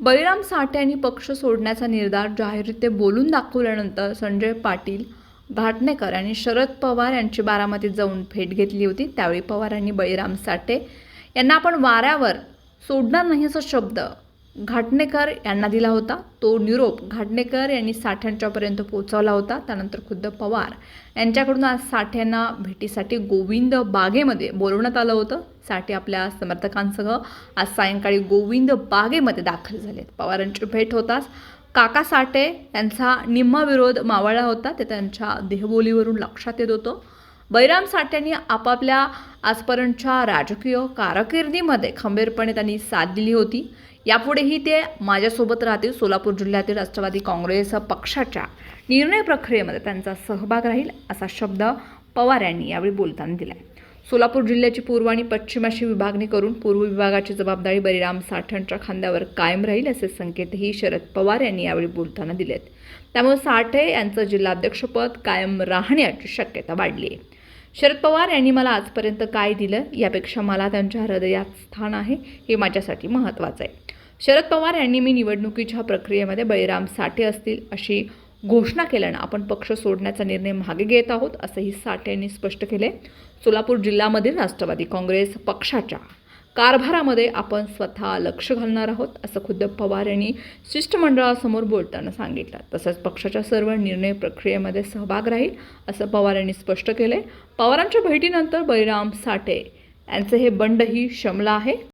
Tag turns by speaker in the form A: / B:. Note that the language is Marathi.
A: बळीराम साठे यांनी पक्ष सोडण्याचा निर्धार जाहीररित्या बोलून दाखवल्यानंतर संजय पाटील घाटणेकर आणि शरद पवार यांची बारामतीत जाऊन भेट घेतली होती. त्यावेळी पवार यांनी बळीराम साठे यांना आपण वाऱ्यावर सोडणार नाही असा शब्द घाटणेकर यांना दिला होता. तो निरोप घाटणेकर यांनी साठ्यांच्यापर्यंत पोहोचवला होता. त्यानंतर खुद्द पवार यांच्याकडून आज साठ्यांना भेटीसाठी गोविंद बागेमध्ये बोलवण्यात आलं होतं. साठे आपल्या समर्थकांसह आज सायंकाळी गोविंद बागेमध्ये दाखल झालेत. पवारांची भेट होताच काका साठे यांचा निम्मा विरोध मावळला होता. ते त्यांच्या देहबोलीवरून लक्षात येत होतं. बैराम साठ्यांनी आपापल्या आजपर्यंतच्या राजकीय कारकिर्दीमध्ये खंबीरपणे त्यांनी साथ दिली होती. यापुढेही ते माझ्यासोबत राहतील. सोलापूर जिल्ह्यातील राष्ट्रवादी काँग्रेस पक्षाच्या निर्णय प्रक्रियेमध्ये त्यांचा सहभाग राहील असा शब्द पवार यांनी यावेळी बोलताना दिला सोलापूर जिल्ह्याची पूर्व आणि पश्चिमाशी विभागणी करून पूर्व विभागाची जबाबदारी बळीराम साठेंच्या खांद्यावर कायम राहील असे संकेतही शरद पवार यांनी यावेळी बोलताना दिलेत. त्यामुळे साठे यांचं जिल्हाध्यक्षपद कायम राहण्याची शक्यता वाढली आहे. शरद पवार यांनी मला आजपर्यंत काय दिलं यापेक्षा मला त्यांच्या हृदयात स्थान आहे हे माझ्यासाठी महत्त्वाचं आहे. शरद पवार यांनी मी निवडणुकीच्या प्रक्रियेमध्ये बळीराम साठे असतील अशी घोषणा केल्यानं आपण पक्ष सोडण्याचा निर्णय मागे घेत आहोत असंही साठे यांनी स्पष्ट केले सोलापूर जिल्ह्यामधील राष्ट्रवादी काँग्रेस पक्षाच्या कारभारामध्ये आपण स्वतः लक्ष घालणार आहोत असं खुद्द पवार यांनी शिष्टमंडळासमोर बोलताना सांगितलं. तसंच पक्षाच्या सर्व निर्णय प्रक्रियेमध्ये सहभाग राहील असं पवार यांनी स्पष्ट केले पवारांच्या भेटीनंतर बळीराम साठे यांचे हे बंडही शमलं आहे.